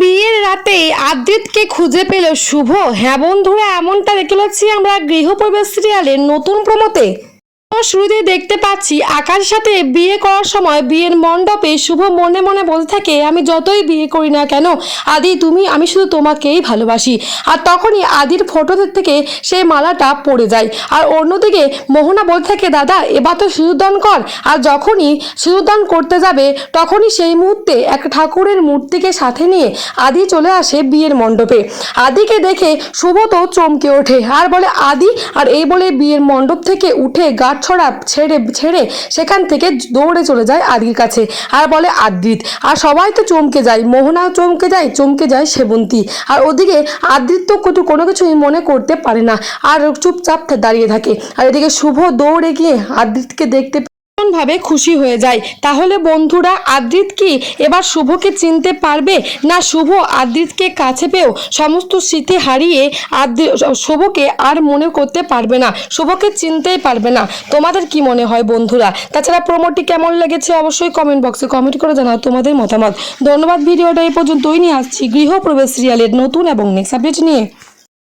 বিয়ের রাতে আদ্রিতকে খুঁজে পেল শুভ। হ্যাঁ বন্ধুরা, এমনটা দেখে আমরা গৃহপ্রবেশ সিরিয়ালের নতুন প্রমোতে শুরুতে দেখতে পাচ্ছি, আকাশের সাথে বিয়ে করার সময় বিয়ের মণ্ডপে শুভ মনে মনে বলতে থাকে, আমি যতই বিয়ে করি না কেন, আদি তুমি, আমি শুধু তোমাকেই ভালোবাসি। আর তখনই আদির ফটোদের থেকে সেই মালাটা পড়ে যায়। আর অন্যদিকে মোহনা বলতে থাকে, দাদা, এবার তো সিঁদুরদান কর। আর যখনই সিঁদুরদান করতে যাবে, তখনই সেই মুহূর্তে এক ঠাকুরের মূর্তিকে সাথে নিয়ে আদি চলে আসে বিয়ের মণ্ডপে। আদিকে দেখে শুভ তো চমকে ওঠে, আর বলে, আদি, আর এই বলে বিয়ের মণ্ডপ থেকে উঠে গাছ ছড়া ছেড়ে ছেড়ে সেখান থেকে দৌড়ে চলে যায় আদির কাছে। আর বলে, আদ্রিত, আর সবাই তো চমকে যায়। মোহনাও চমকে যায় চমকে যায় সেবন্তী। আর ওদিকে আদ্রিত তো কত- কোনো কিছুই মনে করতে পারে না। আর চুপচাপ দাঁড়িয়ে থাকে। আর এদিকে শুভ দৌড়ে গিয়ে আদ্রিতকে দেখতে ভাবে খুশি হয়ে যায়। তাহলে বন্ধুরা, আদ্রিত কি এবার শুভকে চিনতে পারবে? না, শুভ আদ্রিতকে কাছে পেয়েও সমস্ত স্মৃতি হারিয়ে আদ্রি শুভকে আর মনে করতে পারবে না। শুভকে চিনতেই পারবে না। তোমাদের কি মনে হয় বন্ধুরা? তাছাড়া প্রোমোটি কেমন লেগেছে অবশ্যই কমেন্ট বক্সে কমেন্ট করে জানাও তোমাদের মতামত। ধন্যবাদ, ভিডিওটা এই পর্যন্তই। নিয়ে আসছি গৃহপ্রবেশ সিরিয়ালের নতুন এবং নেক্সট আপডেট নিয়ে।